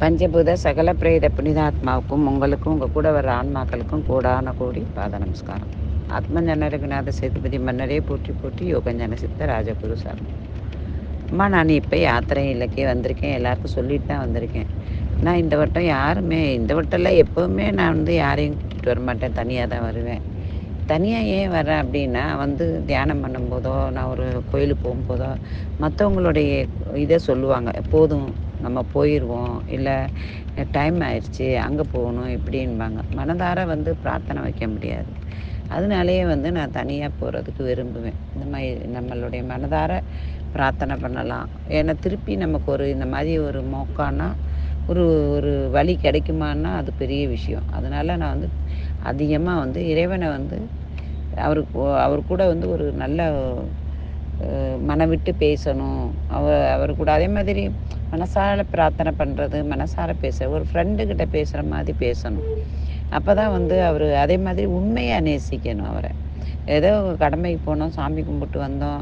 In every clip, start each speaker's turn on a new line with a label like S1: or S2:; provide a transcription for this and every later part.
S1: பஞ்சபூத சகல பிரேத புனிதாத்மாவுக்கும் உங்களுக்கும் உங்கள் கூட வர ஆன்மாக்களுக்கும் கூடான கூடி பாத நமஸ்காரம். ஆத்மஞான ரகுநாத சேதுபதி மன்னரே போற்றி போற்றி யோகஞான சித்த ராஜகுரு சார். அம்மா நான் இப்போ யாத்திரை இல்லைக்கே வந்திருக்கேன். எல்லாருக்கும் சொல்லிட்டு தான் வந்திருக்கேன். நான் இந்த வட்டம் யாருமே இந்த வட்டம்லாம் எப்போவுமே நான் வந்து யாரையும் கூட்டிகிட்டு வர மாட்டேன். தனியாக தான் வருவேன். தனியாக ஏன் வரேன் அப்படின்னா வந்து தியானம் பண்ணும்போதோ நான் ஒரு கோயிலுக்கு போகும்போதோ மற்றவங்களுடைய இதை சொல்லுவாங்க. எப்போதும் நம்ம போயிடுவோம் இல்லை டைம் ஆயிடுச்சு அங்கே போகணும் இப்படின்பாங்க. மனதார வந்து பிரார்த்தனை வைக்க முடியாது. அதனாலேயே வந்து நான் தனியாக போகிறதுக்கு விரும்புவேன். இந்த மாதிரி நம்மளுடைய மனதார பிரார்த்தனை பண்ணலாம். ஏன்னா திருப்பி நமக்கு ஒரு இந்த மாதிரி ஒரு மோக்கானா ஒரு ஒரு வழி கிடைக்குமான்னா அது பெரிய விஷயம். அதனால் நான் வந்து அதிகமாக வந்து இறைவனை வந்து அவருக்கு அவர் கூட வந்து ஒரு நல்ல மனம் விட்டு பேசணும். அவர் அவர் கூட அதே மாதிரி மனசார பிரார்த்தனை பண்ணுறது மனசார பேச ஒரு ஃப்ரெண்டுக்கிட்ட பேசுகிற மாதிரி பேசணும். அப்போ தான் வந்து அவர் அதே மாதிரி உண்மையாக நேசிக்கணும் அவரை. ஏதோ கடமைக்கு போனோம் சாமி கும்பிட்டு வந்தோம்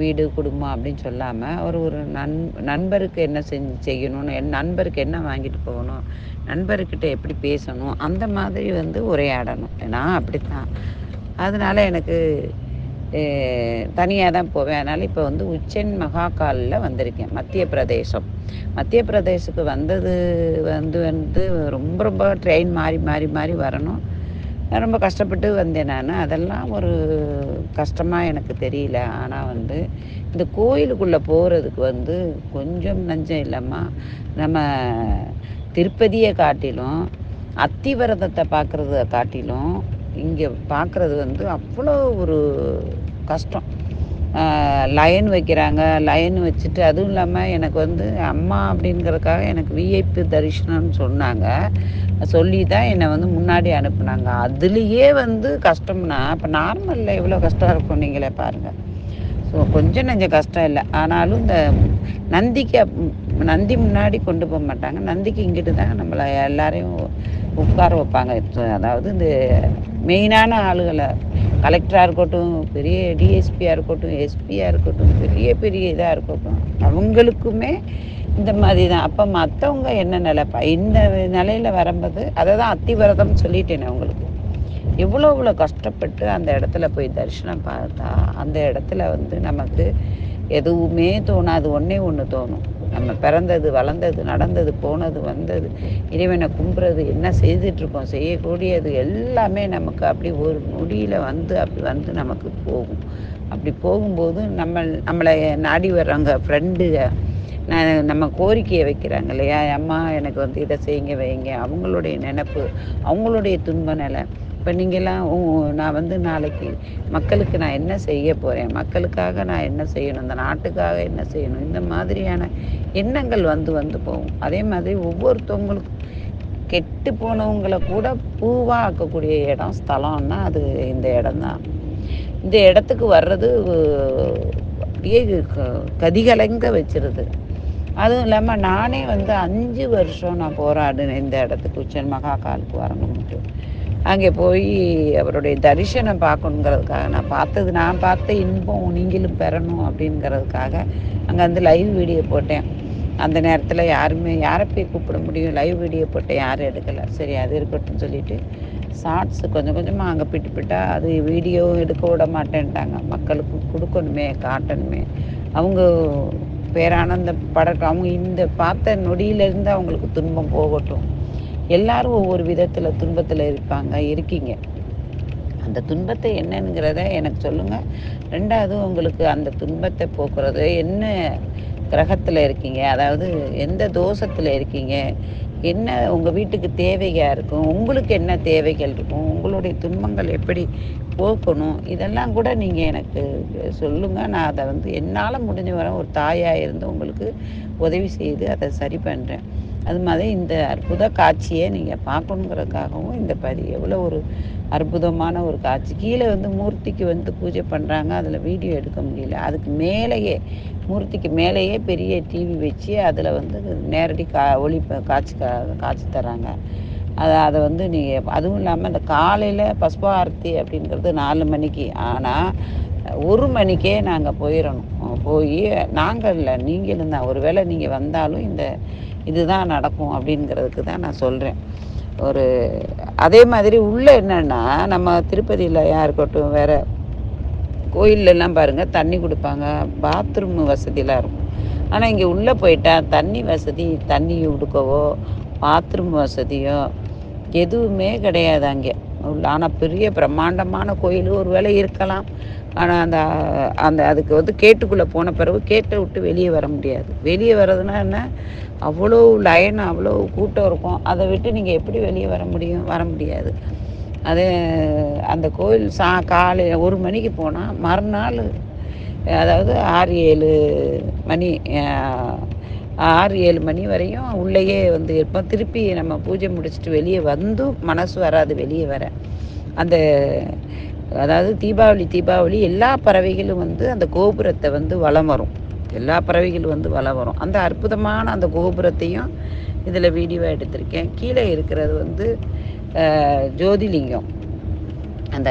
S1: வீடு குடும்பம் அப்படின்னு சொல்லாமல் ஒரு ஒரு நண் நண்பருக்கு என்ன செஞ்சு செய்யணும்னு என் நண்பருக்கு என்ன வாங்கிட்டு போகணும் நண்பர்கிட்ட எப்படி பேசணும் அந்த மாதிரி வந்து உரையாடணும். நான் அப்படித்தான். அதனால் எனக்கு தனியாக தான் போவேன். அதனால் இப்போ வந்து உச்சன் மகாகாலில் வந்திருக்கேன். மத்திய பிரதேசம். மத்திய பிரதேசத்துக்கு வந்தது வந்து வந்து ரொம்ப ரொம்ப ட்ரெயின் மாறி மாறி மாறி வரணும். ரொம்ப கஷ்டப்பட்டு வந்தேன் நான். அதெல்லாம் ஒரு கஷ்டமாக எனக்கு தெரியல. ஆனால் வந்து இந்த கோயிலுக்குள்ளே போகிறதுக்கு வந்து கொஞ்சம் நஞ்சம் இல்லைம்மா நம்ம திருப்பதியை காட்டிலும் அத்திவரதத்தை பார்க்குறத காட்டிலும் இங்கே பார்க்குறது வந்து அவ்வளோ ஒரு கஷ்டம். லைன் வைக்கிறாங்க. லைன் வச்சுட்டு அதுவும் இல்லாமல் எனக்கு வந்து அம்மா அப்படிங்கிறதுக்காக எனக்கு விஐபி தரிசனம்னு சொன்னாங்க. சொல்லி தான் என்னை வந்து முன்னாடி அனுப்புனாங்க. அதுலேயே வந்து கஷ்டம்னா இப்போ நார்மலில் எவ்வளோ கஷ்டம் இருக்கும் நீங்களே பாருங்கள் ஸோ கொஞ்சம் நஞ்சம் கஷ்டம் இல்லை. ஆனாலும் இந்த நந்திக்கு நந்தி முன்னாடி கொண்டு போக மாட்டாங்க. நந்திக்கு இங்கிட்டு தான் நம்மளை எல்லாரையும் உட்கார வைப்பாங்க. அதாவது இந்த மெயினான ஆளுகளை கலெக்டராக இருக்கட்டும் பெரிய டிஎஸ்பியாக இருக்கட்டும் எஸ்பியாக இருக்கட்டும் பெரிய பெரிய இதாக இருக்கட்டும் அவங்களுக்குமே இந்த மாதிரி தான். அப்போ மற்றவங்க என்ன நிலைப்பா இந்த நிலையில் வரும்போது அதை தான் அத்திவிரதம்னு சொல்லிட்டேன் அவங்களுக்கு எவ்வளோ இவ்வளோ கஷ்டப்பட்டு அந்த இடத்துல போய் தரிசனம் பார்த்தா அந்த இடத்துல வந்து நமக்கு எதுவுமே தோணாது. ஒன்றே ஒன்று தோணும். நம்ம பிறந்தது வளர்ந்தது நடந்தது போனது வந்தது இறைவனை கும்புறது என்ன செய்துட்ருக்கோம் செய்யக்கூடியது எல்லாமே நமக்கு அப்படி ஒரு நொடியில் வந்து அப்படி வந்து நமக்கு போகும். அப்படி போகும்போது நம்ம நம்மளை நாடி வர்றாங்க ஃப்ரெண்டுக நம்ம கோரிக்கையை வைக்கிறாங்க இல்லையா? அம்மா எனக்கு வந்து இதை செய்யுங்க வைங்க அவங்களுடைய நினப்பு அவங்களுடைய துன்ப நிலை. இப்போ நீங்கள்லாம் நான் வந்து நாளைக்கு மக்களுக்கு நான் என்ன செய்ய போகிறேன் மக்களுக்காக நான் என்ன செய்யணும்? இந்த நாட்டுக்காக என்ன செய்யணும்? இந்த மாதிரியான எண்ணங்கள் வந்து வந்து போகும். அதே மாதிரி ஒவ்வொருத்தவங்களுக்கும் கெட்டு போனவங்களை கூட பூவாக ஆக்கக்கூடிய இடம் ஸ்தலம்னா அது இந்த இடம்தான். இந்த இடத்துக்கு வர்றது அப்படியே கதிகலங்க வச்சிருது. அதுவும் இல்லாமல் நானே வந்து அஞ்சு வருஷம் நான் போராடினேன் இந்த இடத்துக்கு. உச்சன் மகாகாலுக்கு வரணும்ட்டு. அங்கே போய் அவருடைய தரிசனம் பார்க்கணுங்கிறதுக்காக நான் பார்த்தது நான் பார்த்த இன்பம் நீங்களும் பெறணும் அப்படிங்கிறதுக்காக அங்கே வந்து லைவ் வீடியோ போட்டேன். அந்த நேரத்தில் யாருமே யாரை போய் கூப்பிட முடியும்? லைவ் வீடியோ போட்டேன் யாரும் எடுக்கலை. சரி அது இருக்கட்டும் சொல்லிட்டு ஷார்ட்ஸு கொஞ்சம் கொஞ்சமாக அங்கே பிட்டு பிட்டா அது வீடியோ எடுக்க விட மாட்டேன்ட்டாங்க. மக்களுக்கு கொடுக்கணுமே காட்டணுமே. அவங்க பேரானந்த படக்கம் அவங்க இந்த பார்த்த நொடியிலேருந்து அவங்களுக்கு துன்பம் போகட்டும். எல்லாரும் ஒவ்வொரு விதத்தில் துன்பத்தில் இருப்பாங்க இருக்கீங்க. அந்த துன்பத்தை என்னங்கிறத எனக்கு சொல்லுங்கள் ரெண்டாவது உங்களுக்கு அந்த துன்பத்தை போக்குறது என்ன கிரகத்தில் இருக்கீங்க? அதாவது எந்த தோஷத்தில் இருக்கீங்க? என்ன உங்கள் வீட்டுக்கு தேவையாக இருக்கும்? உங்களுக்கு என்ன தேவைகள் இருக்கும்? உங்களுடைய துன்பங்கள் எப்படி போக்கணும்? இதெல்லாம் கூட நீங்கள் எனக்கு சொல்லுங்கள் நான் அதை வந்து என்னால் முடிஞ்ச வர ஒரு தாயாக இருந்து உங்களுக்கு உதவி செய்து அதை சரி பண்ணுறேன் அது மாதிரி இந்த அற்புத காட்சியை நீங்கள் பார்க்கணுங்கிறதுக்காகவும் இந்த பதி எவ்வளோ ஒரு அற்புதமான ஒரு காட்சி. கீழே வந்து மூர்த்திக்கு வந்து பூஜை பண்ணுறாங்க அதில் வீடியோ எடுக்க முடியல. அதுக்கு மேலேயே மூர்த்திக்கு மேலேயே பெரிய டிவி வச்சு அதில் வந்து நேரடி கா ஒளி காட்சி கா காட்சி தராங்க அதை அதை வந்து நீங்கள் அதுவும் இல்லாமல் இந்த காலையில் பஸ்பாரத்தி அப்படிங்கிறது நாலு மணிக்கு. ஆனால் ஒரு மணிக்கே நாங்கள் போயிடணும் போய் நாங்கள் இல்லை நீங்களும் தான் ஒருவேளை நீங்கள் வந்தாலும் இந்த இதுதான் நடக்கும் அப்படிங்கிறதுக்கு தான் நான் சொல்கிறேன் ஒரு அதே மாதிரி உள்ளே என்னென்னா நம்ம திருப்பதியில் இருக்கட்டும் வேறு கோயிலெல்லாம் பாருங்கள் தண்ணி கொடுப்பாங்க பாத்ரூம் வசதியெலாம் இருக்கும். ஆனால் இங்கே உள்ளே போயிட்டா தண்ணி வசதி தண்ணி உடுக்கவோ பாத்ரூம் வசதியோ எதுவுமே கிடையாது அங்கே. ஆனால் பெரிய பிரம்மாண்டமான கோயில் ஒரு வேளை இருக்கலாம். ஆனால் அந்த அந்த அதுக்கு வந்து கேட்டுக்குள்ளே போன பிறகு கேட்டை விட்டு வெளியே வர முடியாது. வெளியே வர்றதுனா என்ன? அவ்வளோ லைன் அவ்வளோ கூட்டம் இருக்கும். அதை விட்டு நீங்கள் எப்படி வெளியே வர முடியும்? வர முடியாது. அதே அந்த கோயில் சா காலையில் ஒரு மணிக்கு போனால் மறுநாள் அதாவது ஆறு ஏழு மணி ஆறு ஏழு மணி வரையும் உள்ளேயே வந்து இருப்போம். திருப்பி நம்ம பூஜை முடிச்சுட்டு வெளியே வந்தும் மனசு வராது வெளியே வர. அந்த அதாவது தீபாவளி தீபாவளி எல்லா பறவைகளும் வந்து அந்த கோபுரத்தை வந்து வலம் வரும். எல்லா பறவைகளும் வந்து வலம் வரும். அந்த அற்புதமான அந்த கோபுரத்தையும் இதில் வீடியோ எடுத்திருக்கேன். கீழே இருக்கிறது வந்து ஜோதிலிங்கம். அந்த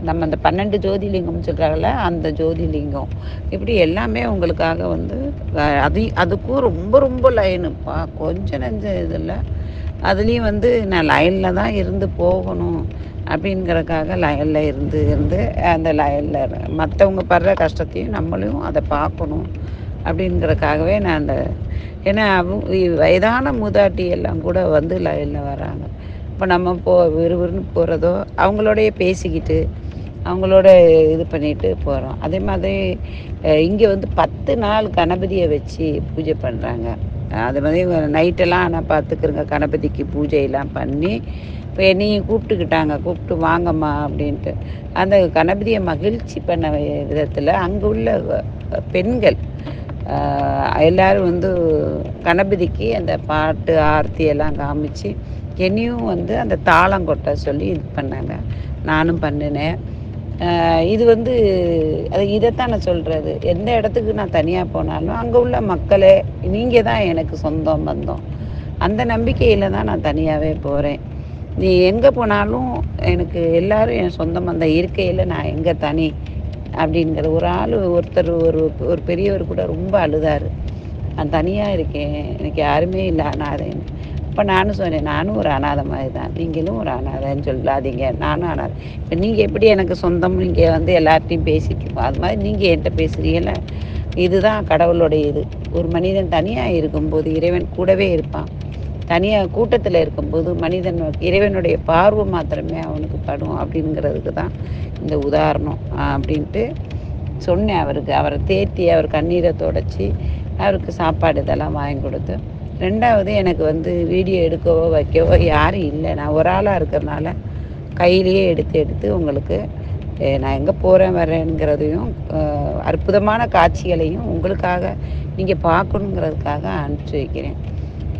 S1: நம்ம அந்த பன்னெண்டு ஜோதிலிங்கம்னு சொல்கிறாங்கல்ல அந்த ஜோதிலிங்கம். இப்படி எல்லாமே உங்களுக்காக வந்து அது அதுக்கும் ரொம்ப ரொம்ப லைனுப்பா கொஞ்சம் நெஞ்ச இதில் அதுலேயும் வந்து நான் லைனில் தான் இருந்து போகணும் அப்படிங்கிறக்காக லைனில் இருந்து இருந்து அந்த லயனில் மற்றவங்க படுற கஷ்டத்தையும் நம்மளும் அதை பார்க்கணும் அப்படிங்கிறக்காகவே நான் அந்த ஏன்னா அவங்க வயதான மூதாட்டி எல்லாம் கூட வந்து லயனில் வராங்க. இப்போ நம்ம போ விறுவிறுன்னு போகிறதோ அவங்களோடைய பேசிக்கிட்டு அவங்களோட இது பண்ணிட்டு போகிறோம் அதே மாதிரி இங்கே வந்து பத்து நாள் கணபதியை வச்சு பூஜை பண்ணுறாங்க அது மாதிரி நைட்டெல்லாம் ஆனால் பார்த்துக்குறங்க கணபதிக்கு பூஜையெல்லாம் பண்ணி இப்போ என்னையும் கூப்பிட்டுக்கிட்டாங்க. கூப்பிட்டு வாங்கம்மா அப்படின்ட்டு. அந்த கணபதியை மகிழ்ச்சி பண்ண விதத்தில் அங்கே உள்ள பெண்கள் எல்லோரும் வந்து கணபதிக்கு அந்த பாட்டு ஆர்த்தி எல்லாம் காமிச்சு என்னையும் வந்து அந்த தாளம் கொட்ட சொல்லி இது பண்ணாங்க. நானும் பண்ணினேன். இது வந்து அது இதைத்தான் நான் சொல்கிறது எந்த இடத்துக்கு நான் தனியாக போனாலும் அங்கே உள்ள மக்களே நீங்கள் தான் எனக்கு சொந்தம் பந்தம். அந்த நம்பிக்கையில் தான் நான் தனியாகவே போகிறேன் நீ எங்கே போனாலும் எனக்கு எல்லாரும் என் சொந்தம் பந்தம் இருக்கையில் நான் எங்கே தனி அப்படிங்கிற ஒரு ஆள் ஒருத்தர் ஒரு ஒரு பெரியவர் கூட ரொம்ப அழுதாரு. நான் தனியாக இருக்கேன். எனக்கு யாருமே இல்லை. அனாதைன்னு அப்போ நானும் சொன்னேன் நானும் ஒரு அனாதை மாதிரி தான் நீங்களும் ஒரு அனாதைன்னு சொல்லாதீங்க. நானும் அனாதை. இப்போ நீங்கள் எப்படி எனக்கு சொந்தம் நீங்கள் வந்து எல்லார்ட்டையும் பேசிட்டு அது மாதிரி நீங்கள் என்கிட்ட பேசுகிறீங்கள இதுதான் கடவுளுடைய இது. ஒரு மனிதன் தனியாக இருக்கும்போது இறைவன் கூடவே இருப்பான். தனியாக கூட்டத்தில் இருக்கும்போது மனிதன் இறைவனுடைய பார்வை மாத்திரமே அவனுக்கு படும் அப்படிங்கிறதுக்கு தான் இந்த உதாரணம் அப்படின்ட்டு சொன்னேன் அவருக்கு. அவரை தேத்தி அவர் கண்ணீரை தொடச்சி அவருக்கு சாப்பாடு இதெல்லாம் வாங்கி கொடுத்து ரெண்டாவது எனக்கு வந்து வீடியோ எடுக்கவோ வைக்கவோ யாரும் இல்லை. நான் ஒரு ஆளாக இருக்கிறனால கையிலேயே எடுத்து எடுத்து உங்களுக்கு நான் எங்கே போகிறேன் வரேங்கிறதையும் அற்புதமான காட்சிகளையும் உங்களுக்காக நீங்கள் பார்க்கணுங்கிறதுக்காக அனுப்பிச்சி வைக்கிறேன்.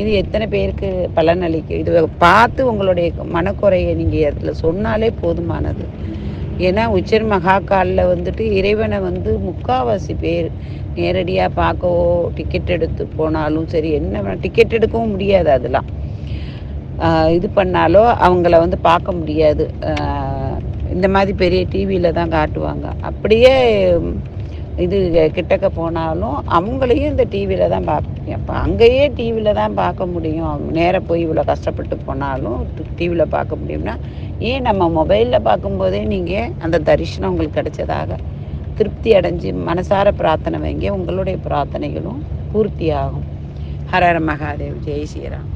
S1: இது எத்தனை பேருக்கு பலனளிக்கும்? இது பார்த்து உங்களுடைய மனக்குறையை நீங்கள் அதில் சொன்னாலே போதுமானது. ஏன்னா உச்சர் மகாக்காலில் வந்துட்டு இறைவனை வந்து முக்காவாசி பேர் நேரடியாக பார்க்கவோ டிக்கெட் எடுத்து போனாலும் சரி என்ன டிக்கெட் எடுக்கவும் முடியாது அதெல்லாம். இது பண்ணாலோ அவங்கள வந்து பார்க்க முடியாது. இந்த மாதிரி பெரிய டிவியில் தான் காட்டுவாங்க. அப்படியே இது கிட்டக்க போனாலும் அவங்களையும் இந்த டிவியில் தான் பார்ப்பீங்க. அப்போ அங்கேயே டிவியில் தான் பார்க்க முடியும். நேராக போய் இவ்வளோ கஷ்டப்பட்டு போனாலும் டிவியில் பார்க்க முடியும்னா ஏன் நம்ம மொபைலில் பார்க்கும்போதே நீங்கள் அந்த தரிசனம் உங்களுக்கு கிடைச்சதாக? திருப்தி அடைஞ்சு மனசார பிரார்த்தனை வைங்க. உங்களுடைய பிரார்த்தனைகளும் பூர்த்தி ஆகும் ஹரஹர மகாதேவ். ஜெய் ஸ்ரீராம்.